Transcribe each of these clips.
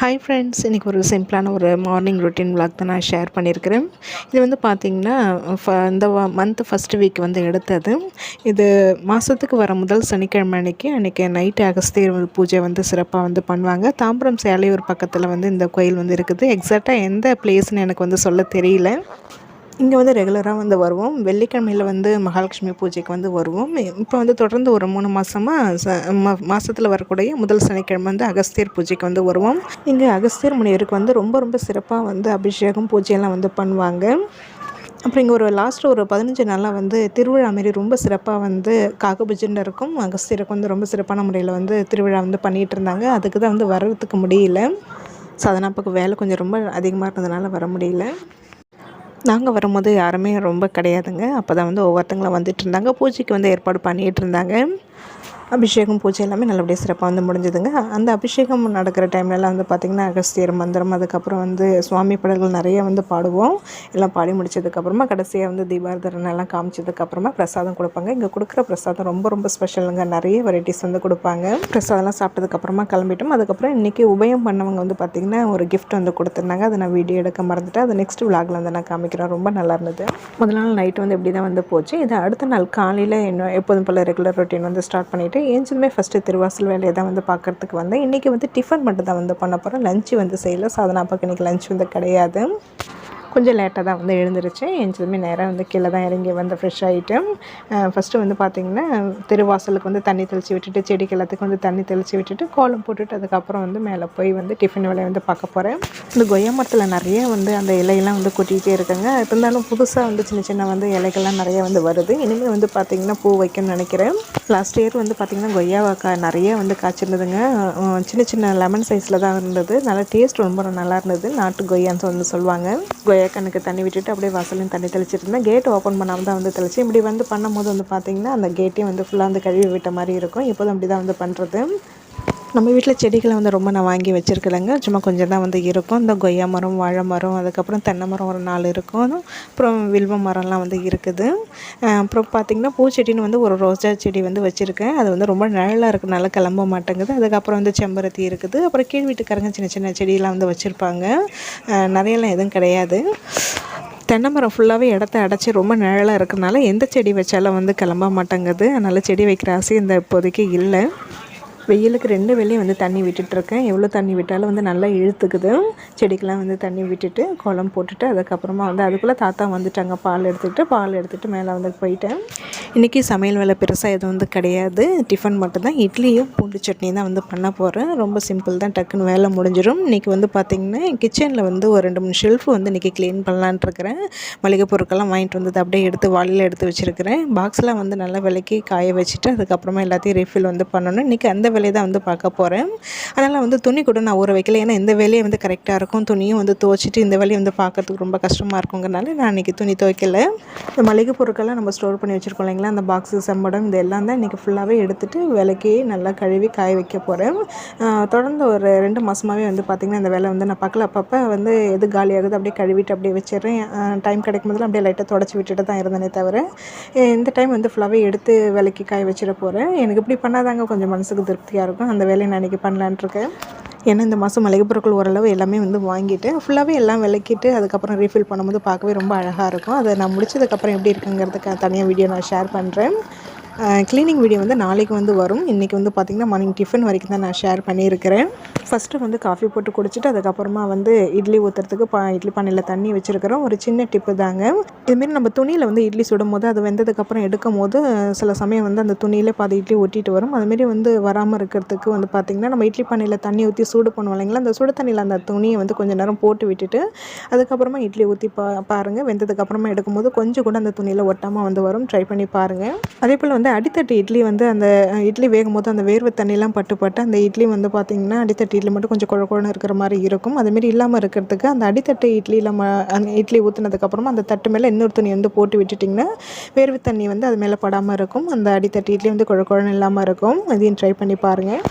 Hi friends இன்றைக்கி ஒரு சிம்பிளான ஒரு மார்னிங் ரொட்டீன் விளாக் தான் நான் ஷேர் பண்ணியிருக்கிறேன். இது வந்து பார்த்திங்கன்னா ஃப இந்த மந்த் ஃபஸ்ட் வீக் வந்து எடுத்தது. இது மாதத்துக்கு வர முதல் சனிக்கிழமை அன்னைக்கு அன்றைக்கி நைட்டு அகஸ்தியர் பூஜை வந்து சிறப்பாக வந்து பண்ணுவாங்க. தாம்பரம் சேலையூர் பக்கத்தில் வந்து இந்த கோயில் வந்து இருக்குது. எக்ஸாக்டாக எந்த பிளேஸ்னு எனக்கு வந்து சொல்ல தெரியல. இங்கே வந்து ரெகுலராக வந்து வருவோம். வெள்ளிக்கிழமையில் வந்து மகாலட்சுமி பூஜைக்கு வந்து வருவோம். இப்போ வந்து தொடர்ந்து ஒரு மூணு மாதமாக ச மா மாதத்தில் வரக்கூடிய முதல் சனிக்கிழமை வந்து அகஸ்தியர் பூஜைக்கு வந்து வருவோம். இங்கே அகஸ்தியர் முனிவருக்கு வந்து ரொம்ப ரொம்ப சிறப்பாக வந்து அபிஷேகம் பூஜையெல்லாம் வந்து பண்ணுவாங்க. அப்புறம் இங்கே ஒரு லாஸ்ட்டு ஒரு பதினஞ்சு நாளாக வந்து திருவிழா மாரி ரொம்ப சிறப்பாக வந்து காகபுஜன் இருக்கும். அகஸ்தியருக்கு வந்து ரொம்ப சிறப்பான முறையில் வந்து திருவிழா வந்து பண்ணிகிட்டு இருந்தாங்க அதுக்கு தான் வந்து வர்றதுக்கு முடியல. ஸோ அதனால் வேலை கொஞ்சம் ரொம்ப அதிகமாக இருந்ததுனால வர முடியல. நாங்கள் வரும்போது யாருமே ரொம்ப கிடையாதுங்க. அப்போ தான் வந்து ஒவ்வொருத்தங்களும் வந்துட்டு இருந்தாங்க. பூஜைக்கு வந்து ஏற்பாடு பண்ணிகிட்டு இருந்தாங்க. அபிஷேகம் பூஜை எல்லாமே நல்லபடியாக சிறப்பாக வந்து முடிஞ்சதுங்க. அந்த அபிஷேகம் நடக்கிற டைம்லலாம் வந்து பார்த்திங்கன்னா அகஸ்தியர் மந்திரம் அதுக்கப்புறம் வந்து சுவாமி பாடல்கள் நிறைய வந்து பாடுவோம். எல்லாம் பாடி முடிச்சதுக்கப்புறமா கடைசியாக வந்து தீபாரதரன் எல்லாம் காமிச்சதுக்கப்புறமா பிரசாதம் கொடுப்பாங்க. இங்கே கொடுக்குற பிரசாதம் ரொம்ப ரொம்ப ஸ்பெஷலுங்க நிறைய வெரைட்டிஸ் வந்து கொடுப்பாங்க. பிரசாதம்லாம் சாப்பிட்டதுக்கப்புறமா கிளம்பிட்டோம். அதுக்கப்புறம் இன்றைக்கி உபயம் பண்ணவங்க வந்து பார்த்திங்கன்னா ஒரு கிஃப்ட் வந்து கொடுத்துருந்தாங்க. அதை நான் வீடியோ எடுக்க மறந்துட்டேன். அது நெக்ஸ்ட் விலாகில் வந்து நான் காமிக்கிறேன். ரொம்ப நல்லா இருந்தது. முதல் நாள் நைட்டு வந்து இப்படி தான் வந்து போச்சு. இது அடுத்த நாள் காலையில் என்ன எப்போதும் போல் ரெகுலர் ரொட்டீன் வந்து ஸ்டார்ட் பண்ணிவிட்டு ஏஞ்சலுமே ஃபஸ்ட்டு திருவாசல் வேலையை தான் வந்து பார்க்குறதுக்கு வந்தேன். இன்றைக்கி வந்து டிஃபன் மட்டும் தான் வந்து பண்ண போகிறேன் லஞ்சு வந்து செய்யல. சாதனா பார்க்க இன்றைக்கி லஞ்ச் வந்து கிடையாது. கொஞ்சம் லேட்டாக தான் வந்து எழுந்திருச்சேன். எழுந்ததுமே நேராக வந்து கீழே தான் இறங்கி வந்து ஃப்ரெஷ் ஆகிட்டு ஃபஸ்ட்டு வந்து பார்த்திங்கன்னா திருவாசலுக்கு வந்து தண்ணி தெளித்து விட்டுட்டு செடிக்கு எல்லாத்துக்கும் வந்து தண்ணி தெளித்து விட்டுட்டு கோலம் போட்டுட்டு அதுக்கப்புறம் வந்து மேலே போய் வந்து டிஃபன் வேலையை வந்து பார்க்க போகிறேன் இந்த கொய்யா மரத்தில் நிறைய வந்து அந்த இலையெல்லாம் வந்து கொட்டிகிட்டே இருக்குங்க. இருந்தாலும் புதுசாக வந்து சின்ன சின்ன வந்து இலைகள்லாம் நிறைய வந்து வருது. இனிமேல் வந்து பார்த்திங்கன்னா பூ வைக்கணும்னு நினைக்கிறேன். லாஸ்ட் இயர் வந்து பார்த்திங்கன்னா கொய்யாவை கா நிறைய வந்து காய்ச்சிருந்ததுங்க. சின்ன சின்ன லெமன் சைஸில் தான் இருந்தது. நல்லா டேஸ்ட் ரொம்ப நல்லா இருந்தது. நாட்டு கொய்யான்னு வந்து சொல்லுவாங்க. கொய்யா கண்ணுக்கு தண்ணி விட்டுட்டு அப்படியே வாசலையும் தண்ணி தெளிச்சிட்டு இருந்தேன் கேட் ஓப்பன் பண்ணாமல் தான் வந்து தெளிச்சு இப்படி வந்து பண்ணும்போது வந்து பார்த்திங்கன்னா அந்த கேட்டையும் வந்து ஃபுல்லாக வந்து கழுவி விட்ட மாதிரி இருக்கும். இப்போதும் அப்படி தான் வந்து பண்ணுறது நம்ம வீட்டில் செடிகளை வந்து ரொம்ப நான் வாங்கி வச்சுருக்கலைங்க. சும்மா கொஞ்சம் தான் வந்து இருக்கும். இந்த கொய்யா மரம் வாழை மரம் அதுக்கப்புறம் தென்னை மரம் ஒரு நாலு இருக்கும். அப்புறம் வில்வ மரம்லாம் வந்து இருக்குது. அப்புறம் பார்த்திங்கன்னா பூச்செடின்னு வந்து ஒரு ரோஜா செடி வந்து வச்சுருக்கேன். அது வந்து ரொம்ப நிழலாக இருக்கனால கிளம்ப மாட்டேங்குது. அதுக்கப்புறம் வந்து செம்பருத்தி இருக்குது. அப்புறம் கீழ் வீட்டுக்காரங்க சின்ன சின்ன செடியெல்லாம் வந்து வச்சுருப்பாங்க. நிறையெல்லாம் எதுவும் கிடையாது. தென்னை மரம் ஃபுல்லாகவே இடத்த அடைச்சி ரொம்ப நிழலாக இருக்கறனால எந்த செடி வச்சாலும் வந்து கிளம்ப மாட்டேங்குது. அதனால் செடி வைக்கிற ஆசை இந்த இப்போதைக்கு இல்லை. வெயிலுக்கு ரெண்டு வெளியே வந்து தண்ணி விட்டுட்ருக்கேன். எவ்வளோ தண்ணி விட்டாலும் வந்து நல்லா இழுத்துக்குது. செடிக்கெலாம் வந்து தண்ணி விட்டுட்டு குளம் போட்டுட்டு அதுக்கப்புறமா வந்து அதுக்குள்ளே தாத்தா வந்துட்டாங்க. பால் எடுத்துக்கிட்டு பால் எடுத்துகிட்டு மேலே வந்து போயிட்டேன். இன்றைக்கி சமையல் வேலை பெருசாக எதுவும் வந்து கிடையாது. டிஃபன் மட்டும்தான். இட்லியும் பூண்டு சட்னி தான் வந்து பண்ண போகிறேன் ரொம்ப சிம்பிள் தான். டக்குன்னு வேலை முடிஞ்சிடும் இன்றைக்கி வந்து பார்த்திங்கன்னா கிச்சனில் வந்து ஒரு ரெண்டு மூணு ஷெல்ஃப் வந்து இன்றைக்கி க்ளீன் பண்ணலான்ட்டு இருக்கிறேன். மளிகை பொருட்கள்லாம் வாங்கிட்டு வந்தது அப்படியே எடுத்து வாளியில் எடுத்து வச்சுருக்கிறேன். பாக்ஸ்லாம் வந்து நல்லா விலைக்கு காய வச்சுட்டு அதுக்கப்புறமா எல்லாத்தையும் ரீஃபில் வந்து பண்ணணும். இன்றைக்கி அந்த வேலையை தான் வந்து பார்க்க போகிறேன் அதனால் வந்து துணி கூட நான் ஊற வைக்கல. ஏன்னா இந்த வேலையை வந்து கரெக்டாக இருக்கும். துணியும் வந்து துவைச்சிட்டு இந்த வேலையை வந்து பார்க்கறதுக்கு ரொம்ப கஷ்டமாக இருக்குங்கிறனால நான் இன்றைக்கி துணி துவைக்கல. இந்த மளிகை பொருட்கள்லாம் நம்ம ஸ்டோர் பண்ணி வச்சுருக்கோம் இல்லைங்களா அந்த பாக்ஸு செம்படம் இது எல்லாம் தான் இன்றைக்கி ஃபுல்லாகவே எடுத்துகிட்டு விலைக்கே நல்லா கழுவி காய வைக்க போகிறேன் தொடர்ந்து ஒரு ரெண்டு மாதமாகவே வந்து பார்த்திங்கன்னா இந்த வேலை வந்து நான் பார்க்கல. அப்பப்போ வந்து எது காலியாகுது அப்படியே கழுவிட்டு அப்படியே வச்சிடுறேன். டைம் கிடைக்கும் போதெல்லாம் அப்படியே லைட்டாக தொடச்சி விட்டுட்டு தான் இருந்தேனே தவிர இந்த டைம் வந்து ஃபுல்லாகவே எடுத்து விலைக்கு காய வச்சிட போகிறேன் எனக்கு இப்படி பண்ணாதாங்க கொஞ்சம் மனசுக்கு திருப்தியாக இருக்கும். அந்த வேலையை நான் இன்றைக்கி பண்ணலான்ட்ருக்கேன் ஏன்னா இந்த மாதம் மளிகை பொருட்கள் ஓரளவு எல்லாமே வந்து வாங்கிட்டு ஃபுல்லாகவே எல்லாம் விளக்கிட்டு அதுக்கப்புறம் ரீஃபில் பண்ணும்போது பார்க்கவே ரொம்ப அழகாக இருக்கும். அதை நான் முடிச்சதுக்கப்புறம் எப்படி இருக்குங்கிறதுக்கு தனியாக வீடியோ நான் ஷேர் பண்ணுறேன் க்ளீனிங் வீடியோ வந்து நாளைக்கு வந்து வரும். இன்றைக்கி வந்து பார்த்திங்கன்னா மார்னிங் டிஃபன் வரைக்கும் தான் நான் ஷேர் பண்ணியிருக்கிறேன். ஃபஸ்ட்டு வந்து காஃபி போட்டு குடிச்சிட்டு அதுக்கப்புறமா வந்து இட்லி ஊற்றுறதுக்கு பா இட்லி பானையில் தண்ணி வச்சுருக்கிறோம். ஒரு சின்ன டிப்பு தாங்க. இதுமாரி நம்ம துணியில் வந்து இட்லி சுடும் போது அது வெந்ததுக்கப்புறம் எடுக்கும் போது சில சமயம் வந்து அந்த துணியிலே பாதி இட்லி ஒட்டிட்டு வரும். அதுமாரி வந்து வராமல் இருக்கிறதுக்கு வந்து பார்த்திங்கன்னா நம்ம இட்லி பானையில் தண்ணி ஊற்றி சூடு பண்ணுவோம் இல்லைங்களா? அந்த சுடு தண்ணியில் அந்த துணியை வந்து கொஞ்சம் நேரம் போட்டு விட்டுட்டு அதுக்கப்புறமா இட்லி ஊற்றி பா பாருங்கள் வெந்ததுக்கப்புறமா எடுக்கும்போது கொஞ்சம் கூட அந்த துணியில் ஒட்டாமல் வந்து வரும். ட்ரை பண்ணி பாருங்கள் அதே போல் வந்து அடித்தட்டு இட்லி வந்து அந்த இட்லி வேகும் போது அந்த வேர்வை தண்ணிலாம் பட்டு பட்டு அந்த இட்லி வந்து பார்த்திங்கன்னா அடித்தட்டு இட்லி மட்டும் கொஞ்சம் குழ குழன்னு இருக்கிற மாதிரி இருக்கும். அதுமாரி இல்லாமல் இருக்கிறதுக்கு அந்த அடித்தட்டு இட்லியில் ம அந்த இட்லி ஊற்றுனதுக்கப்புறமா அந்த தட்டு மேலே இன்னொரு துணி வந்து போட்டு விட்டுட்டிங்கன்னா வேர்வை தண்ணி வந்து அது மேலே படாமல் இருக்கும். அந்த அடித்தட்டு இட்லி வந்து குழ இல்லாமல் இருக்கும். அதையும் ட்ரை பண்ணி பாருங்கள்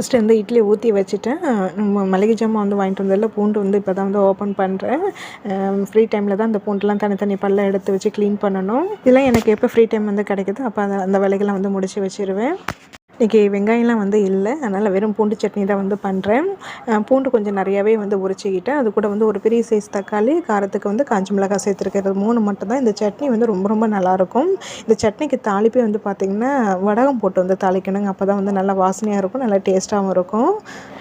ஃபஸ்ட்டு வந்து இட்லி ஊற்றி வச்சுட்டேன். நம்ம மளிகை ஜாமான் வந்து வாங்கிட்டு வந்ததில் பூண்டு வந்து இப்போ தான் வந்து ஓப்பன் பண்ணுறேன் ஃப்ரீ டைமில் தான் அந்த பூண்டுலாம் தனித்தனி பல்ல எடுத்து வச்சு க்ளீன் பண்ணணும். இதெல்லாம் எனக்கு எப்போ ஃப்ரீ டைம் வந்து கிடைக்குதோ அப்போ அந்த அந்த வேலைகள்லாம் வந்து முடிச்சு வச்சிருவேன். இன்றைக்கி வெங்காயம்லாம் வந்து இல்லை. அதனால் வெறும் பூண்டு சட்னி தான் வந்து பண்ணுறேன் பூண்டு கொஞ்சம் நிறையாவே வந்து உரிச்சிக்கிட்டேன். அது கூட வந்து ஒரு பெரிய சைஸ் தக்காளி காரத்துக்கு வந்து காஞ்ச மிளகாய் சேர்த்துருக்கிறது மூணு மட்டும்தான். இந்த சட்னி வந்து ரொம்ப ரொம்ப நல்லாயிருக்கும். இந்த சட்னிக்கு தாளிப்பே வந்து பார்த்திங்கன்னா வடகம் போட்டு வந்து தாளிக்கணுங்க. அப்போ தான் வந்து நல்லா வாசனையாக இருக்கும் நல்லா டேஸ்ட்டாகவும் இருக்கும்.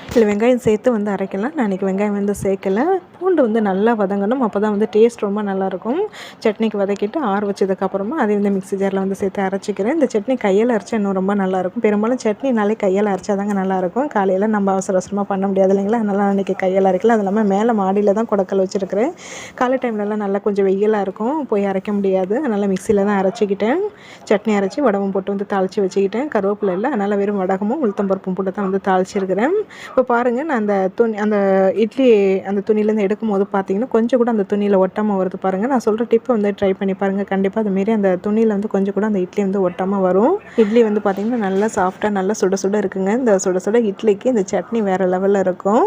இதில் வெங்காயம் சேர்த்து வந்து அரைக்கலாம். நான் இன்றைக்கி வெங்காயம் வந்து சேர்க்கல. பூண்டு வந்து நல்லா வதங்கணும். அப்போ தான் வந்து டேஸ்ட் ரொம்ப நல்லாயிருக்கும். சட்னிக்கு வதக்கிட்டு ஆற வச்சதுக்கப்புறமா அதை வந்து மிக்ஸி ஜாரில் வந்து சேர்த்து அரைச்சிக்கிறேன். இந்த சட்னி கையில் அரைச்சா இன்னும் ரொம்ப நல்லாயிருக்கும். பெரும்பாலும் சட்னினாலே கையில் அரைச்சா தாங்க நல்லாயிருக்கும். காலையில் நம்ம அவசர அவசரமாக பண்ண முடியாது இல்லைங்களா? அதனால் அன்றைக்கி கையில் அரைக்கலாம் அது இல்லாமல் மேலே மாடியில் தான் குடக்கல் வச்சுருக்கிறேன். காலை டைம்லலாம் நல்லா கொஞ்சம் வெயிலாக இருக்கும். போய் அரைக்க முடியாது. அதனால் மிக்சியில் தான் அரைச்சிக்கிட்டேன். சட்னி அரைச்சி வடகம் போட்டு வந்து தாளித்து வச்சுக்கிட்டேன். கருவேப்பிலை இல்லை. அதனால் வெறும் வடகமும் உளுத்தம்பருப்பும் போட்டு தான் வந்து தாளிச்சிருக்கிறேன். இப்போ பாருங்கள் நான் அந்த துணி அந்த இட்லி அந்த துணியிலேருந்து எடுக்கும் போது பார்த்தீங்கன்னா கொஞ்சம் கூட அந்த துணியில் ஒட்டாமல் வருது பாருங்கள் நான் சொல்கிற டிப்பை வந்து ட்ரை பண்ணி பாருங்கள் கண்டிப்பாக அதுமாரி அந்த துணியில் வந்து கொஞ்சம் கூட அந்த இட்லி வந்து ஒட்டாமல் வரும். இட்லி வந்து பார்த்திங்கன்னா நல்லா சாஃப்டாக நல்லா சுட சுட இருக்குங்க. இந்த சுட சுட இட்லிக்கு இந்த சட்னி வேறு லெவலில் இருக்கும்.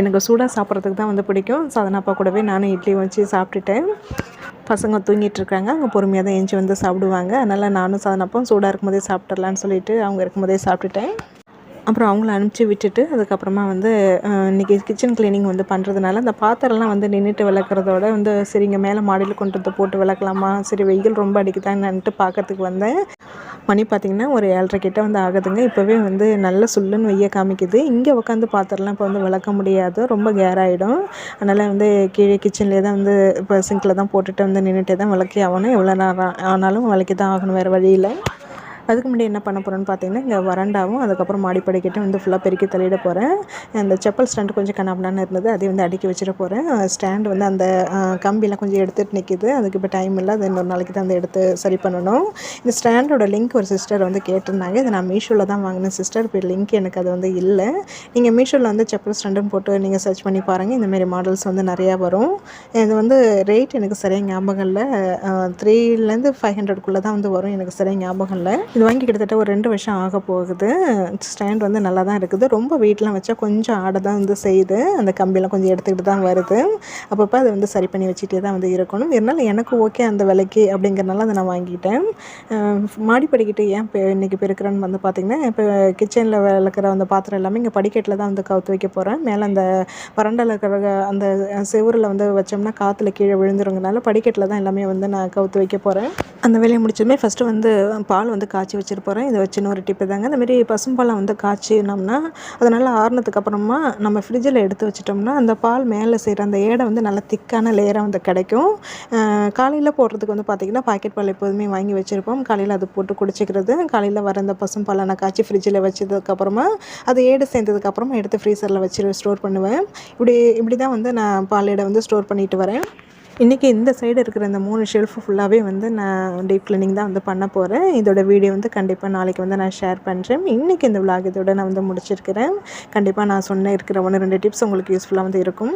எனக்கு சூடாக சாப்பிட்றதுக்கு தான் வந்து பிடிக்கும். சாதனாப்பா கூடவே நானும் இட்லி வச்சு சாப்பிட்டுட்டேன். பசங்க தூங்கிட்டு இருக்காங்க. அவங்க பொறுமையாக தான் எஞ்சி வந்து சாப்பிடுவாங்க. அதனால் நானும் சாதனப்போ சூடாக இருக்கும்போதே சாப்பிட்றலான்னு சொல்லிட்டு அவங்க இருக்கும்போதே சாப்பிட்டுட்டேன். அப்புறம் அவங்கள அனுப்பிச்சி விட்டுட்டு அதுக்கப்புறமா வந்து இன்றைக்கி கிச்சன் க்ளீனிங் வந்து பண்ணுறதுனால அந்த பாத்திரம்லாம் வந்து நின்றுட்டு விளக்குறதோட வந்து சரி இங்கே மேலே மாடியில் கொண்டு வந்து போட்டு விளக்கலாமா? சரி வெயில் ரொம்ப அடிக்குதான்னு பார்க்கறதுக்கு வந்தேன். மணி பார்த்திங்கன்னா ஒரு ஏழரை கிட்ட வந்து ஆகுதுங்க. இப்போவே வந்து நல்ல சுல்லுன்னு வெய்ய காமிக்குது. இங்கே உட்காந்து பாத்திரம்லாம் இப்போ வந்து விளக்க முடியாது. ரொம்ப கேர் ஆகிடும் அதனால் வந்து கீழே கிச்சன்லேயே தான் வந்து இப்போ சிங்கில் தான் போட்டுட்டு வந்து நின்றுட்டே தான் விளக்கி ஆகணும். எவ்வளோ நேரம் ஆனாலும் விளக்கி தான் ஆகணும். வேறு வழியில் அதுக்கு முன்னாடி என்ன பண்ண போகிறேன்னு பார்த்தீங்கன்னா இங்கே வறண்டாவும் அதுக்கப்புறம் மாடிப்படிக்கிட்டு வந்து ஃபுல்லாக பெருக்கி தள்ளிட போகிறேன் அந்த செப்பல் ஸ்டாண்டு கொஞ்சம் கண்ணாப்பினான்னு இருந்தது அதையும் வந்து அடுக்கி வச்சிட போகிறேன் ஸ்டாண்டு வந்து அந்த கம்பியெலாம் கொஞ்சம் எடுத்துகிட்டு நிற்கிது அதுக்கு இப்போ டைம் இல்லை அது இன்னொரு நாளைக்கு தான் அதை எடுத்து சரி பண்ணணும். இந்த ஸ்டாண்டோட லிங்க் ஒரு சிஸ்டர் வந்து கேட்டிருந்தாங்க. இதை நான் மீஷோவில் தான் வாங்கினேன் சிஸ்டர் இப்போ லிங்க் எனக்கு அது வந்து இல்லை. நீங்கள் மீஷோவில் வந்து செப்பல் ஸ்டாண்டுன்னு போட்டு நீங்கள் சர்ச் பண்ணி பாருங்கள் இந்தமாரி மாடல்ஸ் வந்து நிறையா வரும். இது வந்து ரேட் எனக்கு சரியாக ஞாபகம் இல்லை. த்ரீலேருந்து ஃபைவ் ஹண்ட்ரட்குள்ளே தான் வந்து வரும். எனக்கு சரியாக ஞாபகம் இல்லை. இது வாங்கி கிட்டத்தட்ட ஒரு ரெண்டு வருஷம் ஆக போகுது. ஸ்டாண்ட் வந்து நல்லா தான் இருக்குது. ரொம்ப வெயிட்லாம் வச்சா கொஞ்சம் ஆடை தான் வந்து செய்யுது. அந்த கம்பியெல்லாம் கொஞ்சம் எடுத்துக்கிட்டு தான் வருது. அப்பப்போ அதை வந்து சரி பண்ணி வச்சுட்டே தான் வந்து இருக்கணும். இருந்தாலும் எனக்கு ஓகே அந்த விலைக்கு அப்படிங்கிறனால அதை நான் வாங்கிட்டேன். மாடி படிக்கிட்டு ஏன் இப்போ இன்றைக்கி பெருக்கிறேன்னு வந்து பார்த்திங்கன்னா இப்போ கிச்சனில் விளக்குற அந்த பாத்திரம் எல்லாமே இங்கே படிக்கட்டில் தான் வந்து கவுத்து வைக்க போகிறேன் மேலே அந்த வறண்டில் இருக்கிற அந்த செவரில் வந்து வச்சோம்னா காற்றுல கீழே விழுந்துருங்கனால படிக்கட்டில் தான் எல்லாமே வந்து நான் கவுத்து வைக்க போகிறேன் அந்த வேலையை முடிச்சதுமே ஃபஸ்ட்டு வந்து பால் வந்து காய்ச்சி வச்சுட்டு போகிறேன் இதை வச்சுன்னு ஒரு டிப்பு தாங்க. இந்தமாரி பசும்பாலை வந்து காய்ச்சினோம்னா அது நல்லா ஆறுனதுக்கு அப்புறமா நம்ம ஃப்ரிட்ஜில் எடுத்து வச்சிட்டோம்னா அந்த பால் மேலே செய்கிற அந்த ஏடை வந்து நல்லா திக்கான லேயராக வந்து கிடைக்கும். காலையில் போடுறதுக்கு வந்து பார்த்திங்கன்னா பாக்கெட் பால் எப்போதுமே வாங்கி வச்சுருப்போம். காலையில் அது போட்டு குடிச்சிக்கிறது. காலையில் வர அந்த பசும்பாலை நான் காய்ச்சி ஃப்ரிட்ஜில் வச்சதுக்கப்புறமா அது ஏடு சேர்ந்ததுக்கப்புறமா எடுத்து ஃப்ரீசரில் வச்சு ஸ்டோர் பண்ணுவேன். இப்படி இப்படி தான் வந்து நான் பால் ஏடை வந்து ஸ்டோர் பண்ணிட்டு வரேன். இன்றைக்கி இந்த சைடு இருக்கிற இந்த மூணு ஷெல்ஃபு ஃபுல்லாகவே வந்து நான் டீப் க்ளீனிங் தான் வந்து பண்ண போகிறேன் இதோட வீடியோ வந்து கண்டிப்பாக நாளைக்கு வந்து நான் ஷேர் பண்ணுறேன் இன்றைக்கி இந்த விளாக் இதோட நான் வந்து முடிச்சிருக்கிறேன். கண்டிப்பாக நான் சொன்ன இருக்கிற ஒன்று ரெண்டு டிப்ஸ் உங்களுக்கு யூஸ்ஃபுல்லாக வந்து இருக்கும்.